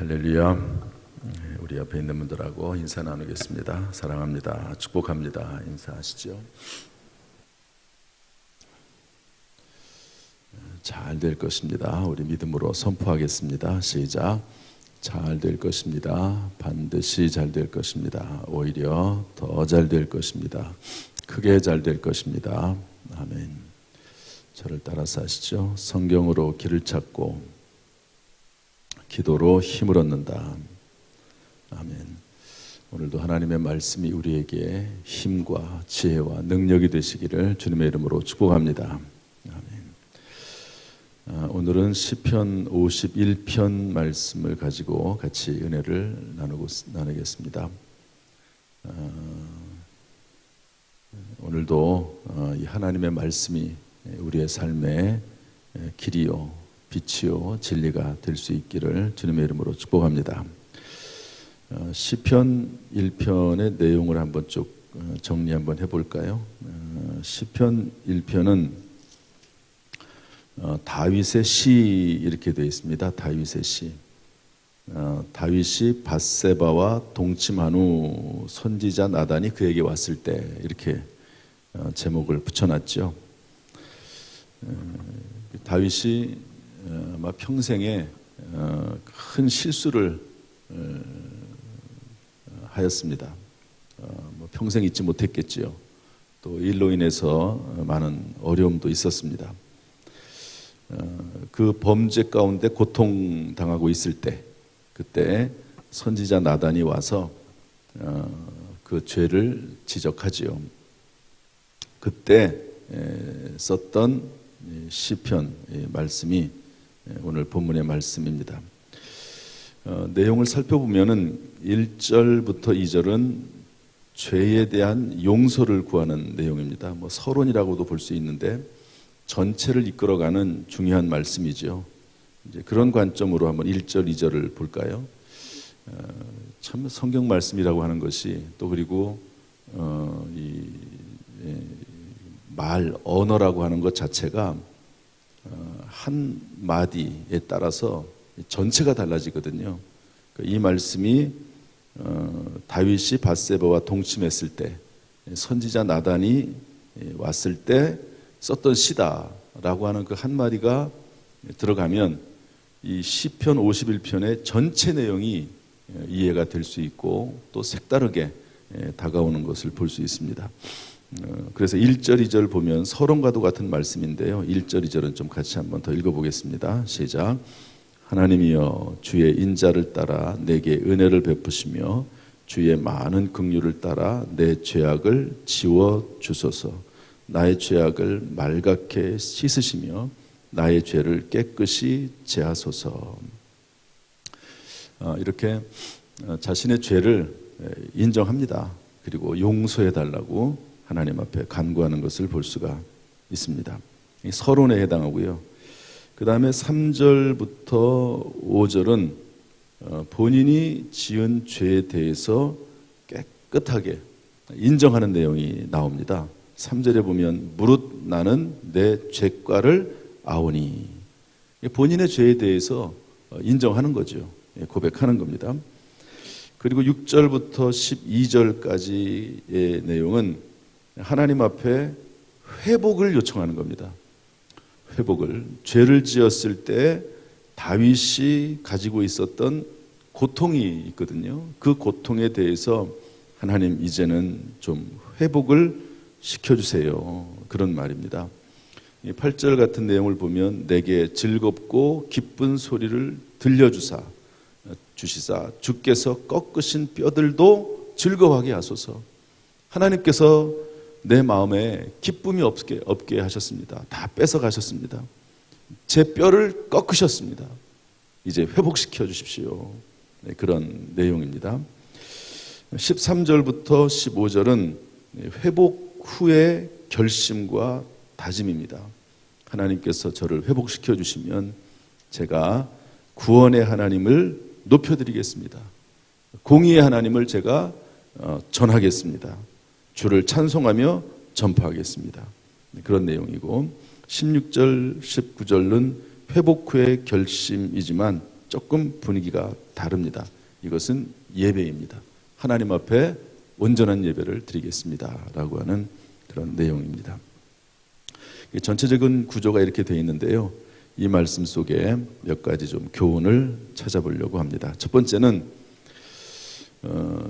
할렐루야. 우리 옆에 있는 분들하고 인사 나누겠습니다. 사랑합니다. 축복합니다. 인사하시죠. 잘 될 것입니다. 우리 믿음으로 선포하겠습니다. 시작. 잘 될 것입니다. 반드시 잘 될 것입니다. 오히려 더 잘 될 것입니다. 크게 잘 될 것입니다. 아멘. 저를 따라서 하시죠. 성경으로 길을 찾고 기도로 힘을 얻는다. 아멘. 오늘도 하나님의 말씀이 우리에게 힘과 지혜와 능력이 되시기를 주님의 이름으로 축복합니다. 아멘. 아, 오늘은 시편 51편 말씀을 가지고 같이 은혜를 나누고 나누겠습니다. 아, 오늘도 어, 이 하나님의 말씀이 우리의 삶의 길이요 빛이요 진리가 될 수 있기를 주님의 이름으로 축복합니다. 어, 시편 1편의 내용을 한번 쭉 어, 정리 한번 해볼까요? 어, 시편 1편은 다윗의 시 이렇게 되어 있습니다. 다윗의 시. 다윗이 바세바와 동침한 후 선지자 나단이 그에게 왔을 때 이렇게 제목을 붙여놨죠. 다윗이 아마 평생에 큰 실수를 하였습니다. 어, 뭐 평생 잊지 못했겠지요. 또 일로 인해서 많은 어려움도 있었습니다. 어, 그 범죄 가운데 고통 당하고 있을 때, 그때 선지자 나단이 와서 어, 그 죄를 지적하지요. 그때 썼던 시편 말씀이 오늘 본문의 말씀입니다. 어, 내용을 살펴보면은 1절부터 2절은 죄에 대한 용서를 구하는 내용입니다. 뭐 서론이라고도 볼 수 있는데 전체를 이끌어가는 중요한 말씀이죠. 이제 그런 관점으로 한번 1절, 2절을 볼까요? 어, 참 성경 말씀이라고 하는 것이 또 그리고 어, 이, 예, 말 언어라고 하는 것 자체가 어, 한 마디에 따라서 전체가 달라지거든요. 그러니까 이 말씀이 어, 다윗이 바세바와 동침했을 때 선지자 나단이 왔을 때 썼던 시다라고 하는 그 한 마디가 들어가면 이 시편 51편의 전체 내용이 이해가 될 수 있고 또 색다르게 다가오는 것을 볼 수 있습니다. 어, 그래서 1절, 2절 보면 서론과도 같은 말씀인데요. 1절, 2절은 좀 같이 한번 더 읽어보겠습니다. 시작. 하나님이여 주의 인자를 따라 내게 은혜를 베푸시며 주의 많은 긍휼을 따라 내 죄악을 지워 주소서. 나의 죄악을 말갛게 씻으시며 나의 죄를 깨끗이 제하소서. 어, 이렇게 어, 자신의 죄를 인정합니다. 그리고 용서해 달라고 하나님 앞에 간구하는 것을 볼 수가 있습니다. 서론에 해당하고요. 그 다음에 3절부터 5절은 어, 본인이 지은 죄에 대해서 깨끗하게 인정하는 내용이 나옵니다. 3절에 보면 무릇 나는 내 죄과를 아오니 본인의 죄에 대해서 어, 인정하는 거죠. 예, 고백하는 겁니다. 그리고 6절부터 12절까지의 내용은 하나님 앞에 회복을 요청하는 겁니다. 회복을 죄를 지었을 때 다윗이 가지고 있었던 고통이 있거든요. 그 고통에 대해서 하나님 이제는 좀 회복을 시켜주세요. 그런 말입니다. 8절 같은 내용을 보면 내게 즐겁고 기쁜 소리를 들려주사 주시사 주께서 꺾으신 뼈들도 즐거워하게 하소서. 하나님께서 내 마음에 기쁨이 없게, 없게 하셨습니다. 다 뺏어 가셨습니다. 제 뼈를 꺾으셨습니다. 이제 회복시켜 주십시오. 네, 그런 내용입니다. 13절부터 15절은 회복 후의 결심과 다짐입니다. 하나님께서 저를 회복시켜 주시면 제가 구원의 하나님을 높여드리겠습니다. 공의의 하나님을 제가 어, 전하겠습니다. 주를 찬송하며 전파하겠습니다. 그런 내용이고 16절, 19절은 회복 후의 결심이지만 조금 분위기가 다릅니다. 이것은 예배입니다. 하나님 앞에 온전한 예배를 드리겠습니다라고 하는 그런 내용입니다. 전체적인 구조가 이렇게 되어 있는데요. 이 말씀 속에 몇 가지 좀 교훈을 찾아보려고 합니다. 첫 번째는 어,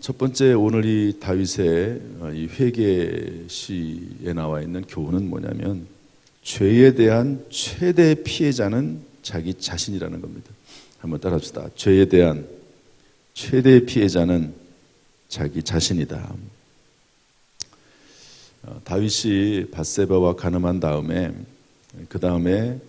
첫 번째 오늘 이 다윗의 어, 이 회개 시에 나와 있는 교훈은 뭐냐면 죄에 대한 최대 피해자는 자기 자신이라는 겁니다. 한번 따라합시다. 죄에 대한 최대 피해자는 자기 자신이다. 어, 다윗이 바세바와 가늠한 다음에 그 다음에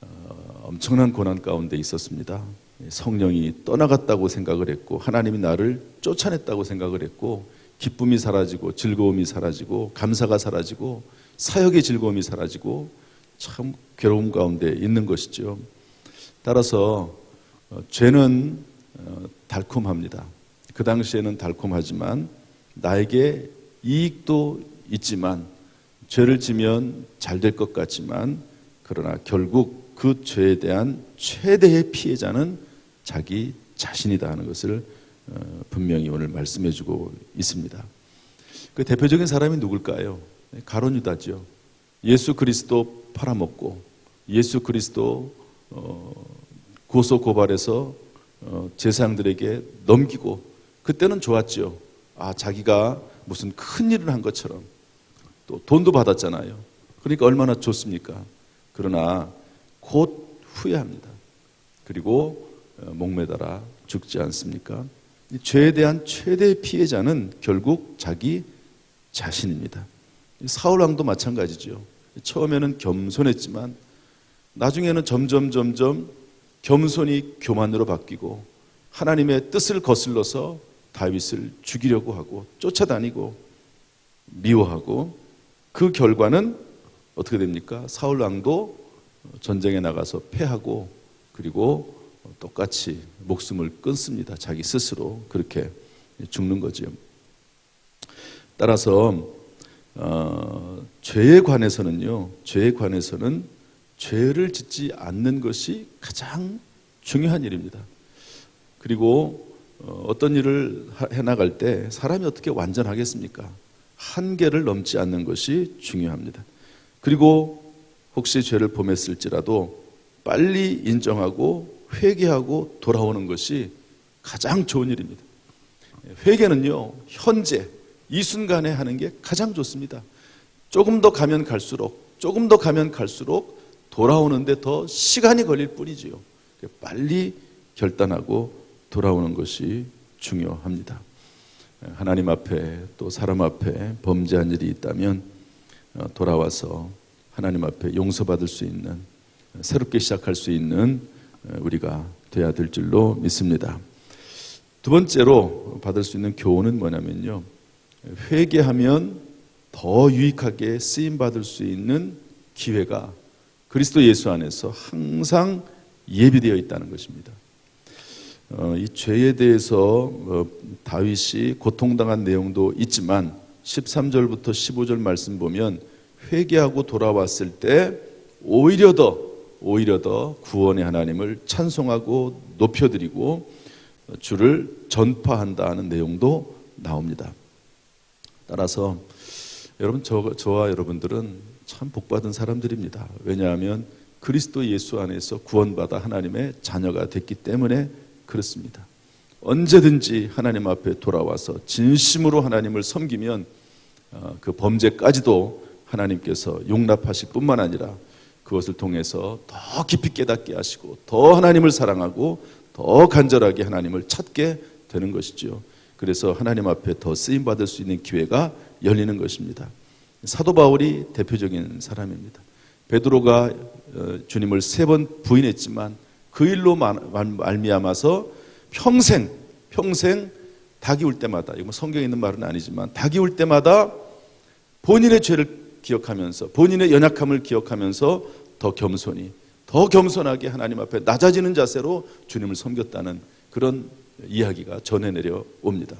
어, 엄청난 고난 가운데 있었습니다. 성령이 떠나갔다고 생각을 했고 하나님이 나를 쫓아냈다고 생각을 했고 기쁨이 사라지고 즐거움이 사라지고 감사가 사라지고 사역의 즐거움이 사라지고 참 괴로움 가운데 있는 것이죠. 따라서 어, 죄는 어, 달콤합니다. 그 당시에는 달콤하지만 나에게 이익도 있지만 죄를 지면 잘 될 것 같지만 그러나 결국 그 죄에 대한 최대의 피해자는 자기 자신이다 하는 것을 어, 분명히 오늘 말씀해 주고 있습니다. 그 대표적인 사람이 누굴까요? 가론 유다죠. 예수 그리스도 팔아먹고 예수 그리스도 어, 고소 고발해서 어, 제사장들에게 넘기고 그때는 좋았죠. 아 자기가 무슨 큰 일을 한 것처럼 또 돈도 받았잖아요. 그러니까 얼마나 좋습니까? 그러나 곧 후회합니다. 그리고 어, 목매달아 죽지 않습니까? 이 죄에 대한 최대 피해자는 결국 자기 자신입니다. 사울 왕도 마찬가지죠. 처음에는 겸손했지만 나중에는 점점 점점 겸손이 교만으로 바뀌고 하나님의 뜻을 거슬러서 다윗을 죽이려고 하고 쫓아다니고 미워하고 그 결과는 어떻게 됩니까? 사울 왕도 전쟁에 나가서 패하고 그리고 똑같이 목숨을 끊습니다. 자기 스스로 그렇게 죽는 거죠. 따라서 어, 죄에 관해서는요. 죄에 관해서는 죄를 짓지 않는 것이 가장 중요한 일입니다. 그리고 어, 어떤 일을 해나갈 때 사람이 어떻게 완전하겠습니까? 한계를 넘지 않는 것이 중요합니다. 그리고 혹시 죄를 범했을지라도 빨리 인정하고 회개하고 돌아오는 것이 가장 좋은 일입니다. 회개는요, 현재, 이 순간에 하는 게 가장 좋습니다. 조금 더 가면 갈수록, 조금 더 가면 갈수록 돌아오는데 더 시간이 걸릴 뿐이지요. 빨리 결단하고 돌아오는 것이 중요합니다. 하나님 앞에 또 사람 앞에 범죄한 일이 있다면 어, 돌아와서 하나님 앞에 용서받을 수 있는 새롭게 시작할 수 있는 어, 우리가 돼야 될 줄로 믿습니다. 두 번째로 받을 수 있는 교훈은 뭐냐면요. 회개하면 더 유익하게 쓰임 받을 수 있는 기회가 그리스도 예수 안에서 항상 예비되어 있다는 것입니다. 어, 이 죄에 대해서 어, 다윗이 고통당한 내용도 있지만 13절부터 15절 말씀 보면 회개하고 돌아왔을 때 오히려 더 오히려 더 구원의 하나님을 찬송하고 높여드리고 주를 전파한다는 내용도 나옵니다. 따라서 여러분 저, 저와 여러분들은 참 복받은 사람들입니다. 왜냐하면 그리스도 예수 안에서 구원받아 하나님의 자녀가 됐기 때문에 그렇습니다. 언제든지 하나님 앞에 돌아와서 진심으로 하나님을 섬기면 어, 그 범죄까지도 하나님께서 용납하실 뿐만 아니라 그것을 통해서 더 깊이 깨닫게 하시고 더 하나님을 사랑하고 더 간절하게 하나님을 찾게 되는 것이죠. 그래서 하나님 앞에 더 쓰임 받을 수 있는 기회가 열리는 것입니다. 사도 바울이 대표적인 사람입니다. 베드로가 어, 주님을 세 번 부인했지만 그 일로 말미암아서 평생 평생 닭이 울 때마다 뭐 성경에 있는 말은 아니지만 닭이 울 때마다 본인의 죄를 기억하면서 본인의 연약함을 기억하면서 더 겸손히 더 겸손하게 하나님 앞에 낮아지는 자세로 주님을 섬겼다는 그런 이야기가 전해 내려옵니다.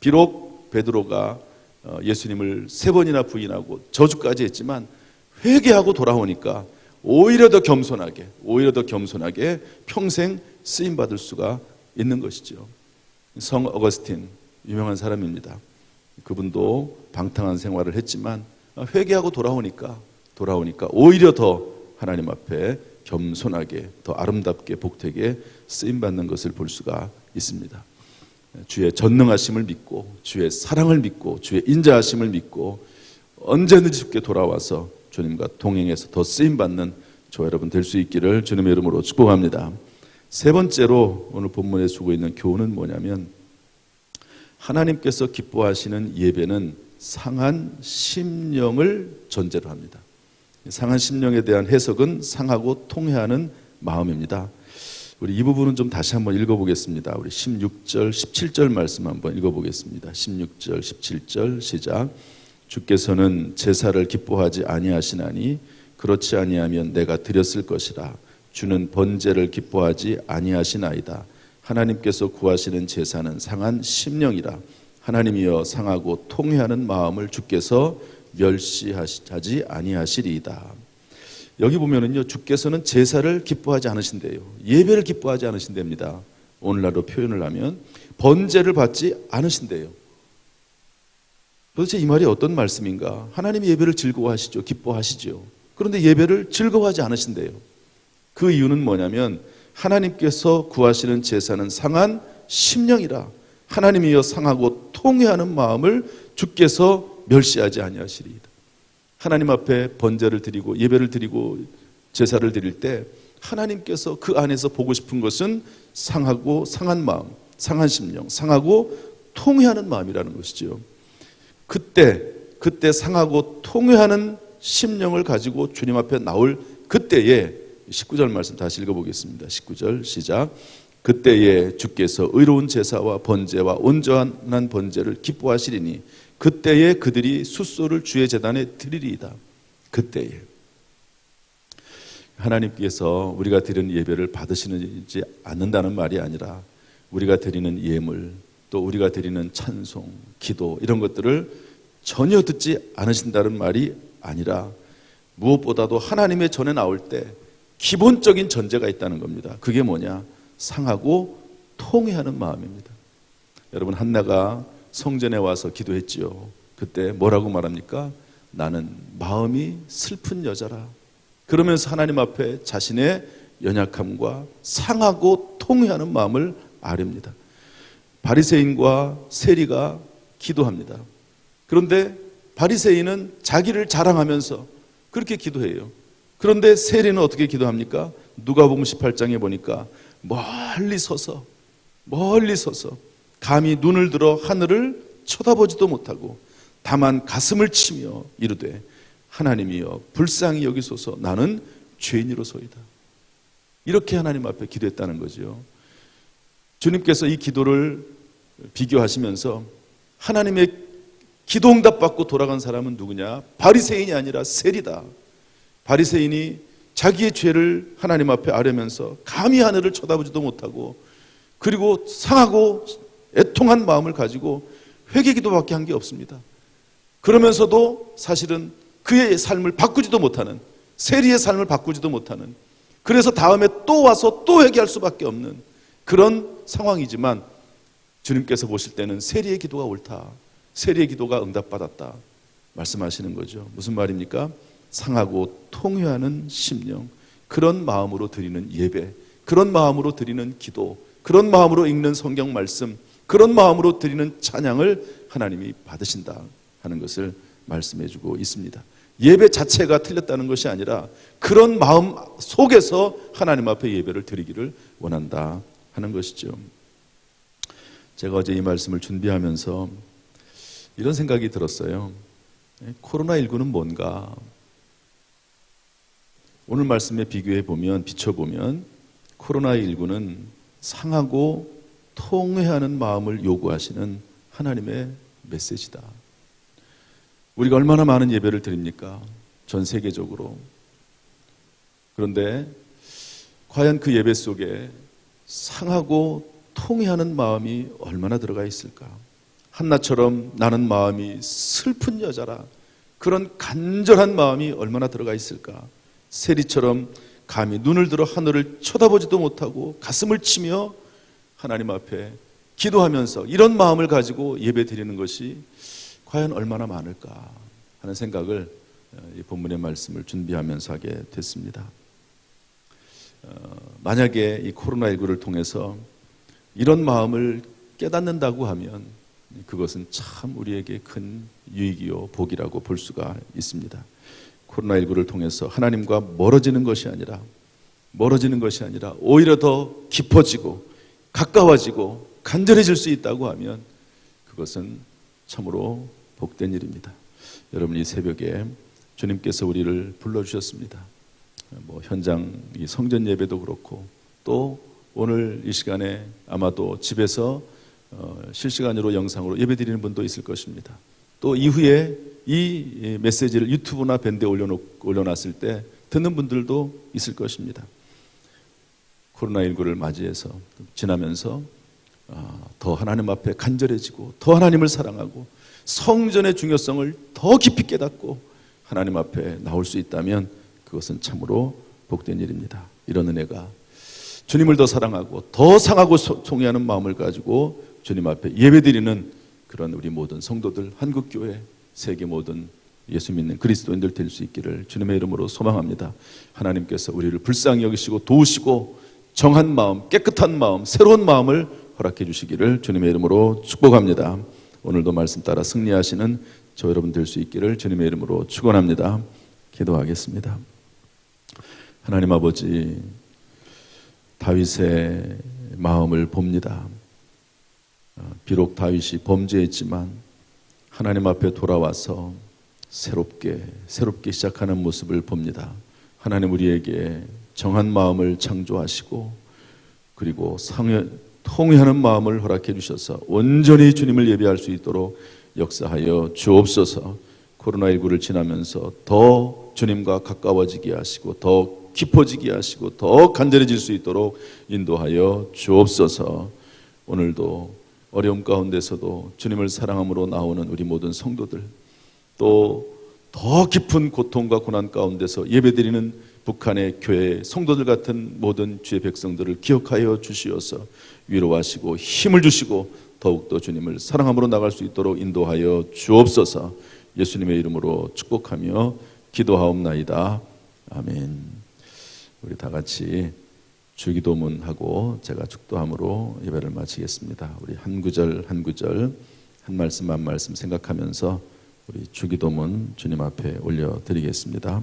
비록 베드로가 어, 예수님을 세 번이나 부인하고 저주까지 했지만 회개하고 돌아오니까 오히려 더 겸손하게, 오히려 더 겸손하게 평생 쓰임 받을 수가 있는 것이죠. 성 어거스틴 유명한 사람입니다. 그분도 방탕한 생활을 했지만 회개하고 돌아오니까 돌아오니까 오히려 더 하나님 앞에 겸손하게 더 아름답게 복되게 쓰임 받는 것을 볼 수가 있습니다. 주의 전능하심을 믿고 주의 사랑을 믿고 주의 인자하심을 믿고 언제든지 주께 돌아와서 주님과 동행해서 더 쓰임 받는 저 여러분 될 수 있기를 주님의 이름으로 축복합니다. 세 번째로 오늘 본문에 주고 있는 교훈은 뭐냐면 하나님께서 기뻐하시는 예배는 상한 심령을 전제로 합니다. 상한 심령에 대한 해석은 상하고 통해하는 마음입니다. 우리 이 부분은 좀 다시 한번 읽어보겠습니다. 우리 16절, 17절 말씀 한번 읽어보겠습니다. 16절, 17절 시작. 주께서는 제사를 기뻐하지 아니하시나니 그렇지 아니하면 내가 드렸을 것이라. 주는 번제를 기뻐하지 아니하시나이다. 하나님께서 구하시는 제사는 상한 심령이라. 하나님이여 상하고 통회하는 마음을 주께서 멸시하지 아니하시리이다. 여기 보면은요, 주께서는 제사를 기뻐하지 않으신대요. 예배를 기뻐하지 않으신답니다. 오늘날로 표현을 하면 번제를 받지 않으신대요. 도대체 이 말이 어떤 말씀인가? 하나님이 예배를 즐거워하시죠. 기뻐하시죠. 그런데 예배를 즐거워하지 않으신대요. 그 이유는 뭐냐면 하나님께서 구하시는 제사는 상한 심령이라 하나님이여 상하고 통회하는 마음을 주께서 멸시하지 아니하시리이다. 하나님 앞에 번제를 드리고 예배를 드리고 제사를 드릴 때 하나님께서 그 안에서 보고 싶은 것은 상하고 상한 마음, 상한 심령, 상하고 통회하는 마음이라는 것이지요. 그때 그때 상하고 통회하는 심령을 가지고 주님 앞에 나올 그때에 19절 말씀 다시 읽어보겠습니다. 19절 시작. 그때에 주께서 의로운 제사와 번제와 온전한 번제를 기뻐하시리니 그때에 그들이 숫소를 주의 재단에 드리리이다. 그때에 하나님께서 우리가 드리는 예배를 받으시지 않는다는 말이 아니라 우리가 드리는 예물 또 우리가 드리는 찬송, 기도 이런 것들을 전혀 듣지 않으신다는 말이 아니라 무엇보다도 하나님의 전에 나올 때 기본적인 전제가 있다는 겁니다. 그게 뭐냐? 상하고 통회하는 마음입니다. 여러분 한나가 성전에 와서 기도했지요. 그때 뭐라고 말합니까? 나는 마음이 슬픈 여자라. 그러면서 하나님 앞에 자신의 연약함과 상하고 통회하는 마음을 아릅니다. 바리새인과 세리가 기도합니다. 그런데 바리새인은 자기를 자랑하면서 그렇게 기도해요. 그런데 세리는 어떻게 기도합니까? 누가복음 18장에 보니까 멀리 서서 멀리 서서 감히 눈을 들어 하늘을 쳐다보지도 못하고 다만 가슴을 치며 이르되 하나님이여 불쌍히 여기소서 나는 죄인이로소이다. 이렇게 하나님 앞에 기도했다는 거죠. 주님께서 이 기도를 비교하시면서 하나님의 기도 응답 받고 돌아간 사람은 누구냐? 바리새인이 아니라 세리다. 바리새인이 자기의 죄를 하나님 앞에 아뢰면서 감히 하늘을 쳐다보지도 못하고 그리고 상하고 애통한 마음을 가지고 회개 기도밖에 한 게 없습니다. 그러면서도 사실은 그의 삶을 바꾸지도 못하는 세리의 삶을 바꾸지도 못하는 그래서 다음에 또 와서 또 회개할 수밖에 없는 그런 상황이지만 주님께서 보실 때는 세리의 기도가 옳다. 세리의 기도가 응답받았다. 말씀하시는 거죠. 무슨 말입니까? 상하고 통회하는 심령, 그런 마음으로 드리는 예배, 그런 마음으로 드리는 기도, 그런 마음으로 읽는 성경 말씀, 그런 마음으로 드리는 찬양을 하나님이 받으신다 하는 것을 말씀해 주고 있습니다. 예배 자체가 틀렸다는 것이 아니라 그런 마음 속에서 하나님 앞에 예배를 드리기를 원한다 하는 것이죠. 제가 어제 이 말씀을 준비하면서 이런 생각이 들었어요. 코로나19는 뭔가? 오늘 말씀에 비교해 보면, 비춰보면, 코로나19는 상하고 통회하는 마음을 요구하시는 하나님의 메시지다. 우리가 얼마나 많은 예배를 드립니까? 전 세계적으로. 그런데 과연 그 예배 속에 상하고 통회하는 마음이 얼마나 들어가 있을까? 한나처럼 나는 마음이 슬픈 여자라. 그런 간절한 마음이 얼마나 들어가 있을까? 세리처럼 감히 눈을 들어 하늘을 쳐다보지도 못하고 가슴을 치며 하나님 앞에 기도하면서 이런 마음을 가지고 예배 드리는 것이 과연 얼마나 많을까 하는 생각을 어, 이 본문의 말씀을 준비하면서 하게 됐습니다. 어, 만약에 이 코로나19를 통해서 이런 마음을 깨닫는다고 하면 그것은 참 우리에게 큰 유익이요 복이라고 볼 수가 있습니다. 코로나19를 통해서 하나님과 멀어지는 것이 아니라 멀어지는 것이 아니라 오히려 더 깊어지고 가까워지고 간절해질 수 있다고 하면 그것은 참으로 복된 일입니다. 여러분 이 새벽에 주님께서 우리를 불러 주셨습니다. 뭐 현장 이 성전 예배도 그렇고 또 오늘 이 시간에 아마도 집에서 어, 실시간으로 영상으로 예배 드리는 분도 있을 것입니다. 또 이후에 이 메시지를 유튜브나 밴드에 올려놓, 올려놨을 때 듣는 분들도 있을 것입니다. 코로나19를 맞이해서 지나면서 아, 더 하나님 앞에 간절해지고 더 하나님을 사랑하고 성전의 중요성을 더 깊이 깨닫고 하나님 앞에 나올 수 있다면 그것은 참으로 복된 일입니다. 이런 은혜가 주님을 더 사랑하고 더 상하고 송해하는 마음을 가지고 주님 앞에 예배드리는 그런 우리 모든 성도들 한국교회 세계 모든 예수 믿는 그리스도인들 될 수 있기를 주님의 이름으로 소망합니다. 하나님께서 우리를 불쌍히 여기시고 도우시고 정한 마음, 깨끗한 마음, 새로운 마음을 허락해 주시기를 주님의 이름으로 축복합니다. 오늘도 말씀 따라 승리하시는 저 여러분 될 수 있기를 주님의 이름으로 축원합니다. 기도하겠습니다. 하나님 아버지 다윗의 마음을 봅니다. 어, 비록 다윗이 범죄했지만 하나님 앞에 돌아와서 새롭게 새롭게 시작하는 모습을 봅니다. 하나님 우리에게 정한 마음을 창조하시고 그리고 상회, 통회하는 마음을 허락해 주셔서 온전히 주님을 예배할 수 있도록 역사하여 주옵소서. 코로나19를 지나면서 더 주님과 가까워지게 하시고 더 깊어지게 하시고 더 간절해질 수 있도록 인도하여 주옵소서. 오늘도 어려움 가운데서도 주님을 사랑함으로 나오는 우리 모든 성도들 또 더 깊은 고통과 고난 가운데서 예배드리는 북한의 교회 성도들 같은 모든 주의 백성들을 기억하여 주시어서 위로하시고 힘을 주시고 더욱더 주님을 사랑함으로 나갈 수 있도록 인도하여 주옵소서 예수님의 이름으로 축복하며 기도하옵나이다. 아멘. 우리 다 같이 주기도문하고 제가 축도함으로 예배를 마치겠습니다. 우리 한 구절 한 구절 한 말씀 한 말씀 생각하면서 우리 주기도문 주님 앞에 올려 드리겠습니다.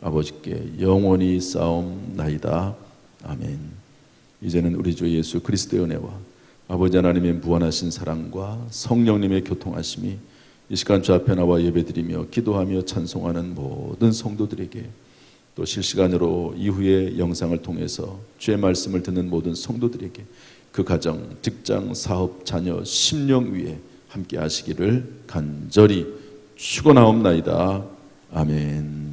아버지께 영원히 싸움나이다 아멘 이제는 우리 주 예수 그리스도의 은혜와 아버지 하나님의 무한하신 사랑과 성령님의 교통하심이 이 시간 주 앞에 나와 예배드리며 기도하며 찬송하는 모든 성도들에게 또 실시간으로 이후의 영상을 통해서 주의 말씀을 듣는 모든 성도들에게 그 가정, 직장, 사업, 자녀, 심령 위에 함께 하시기를 간절히 축원하옵나이다. 아멘.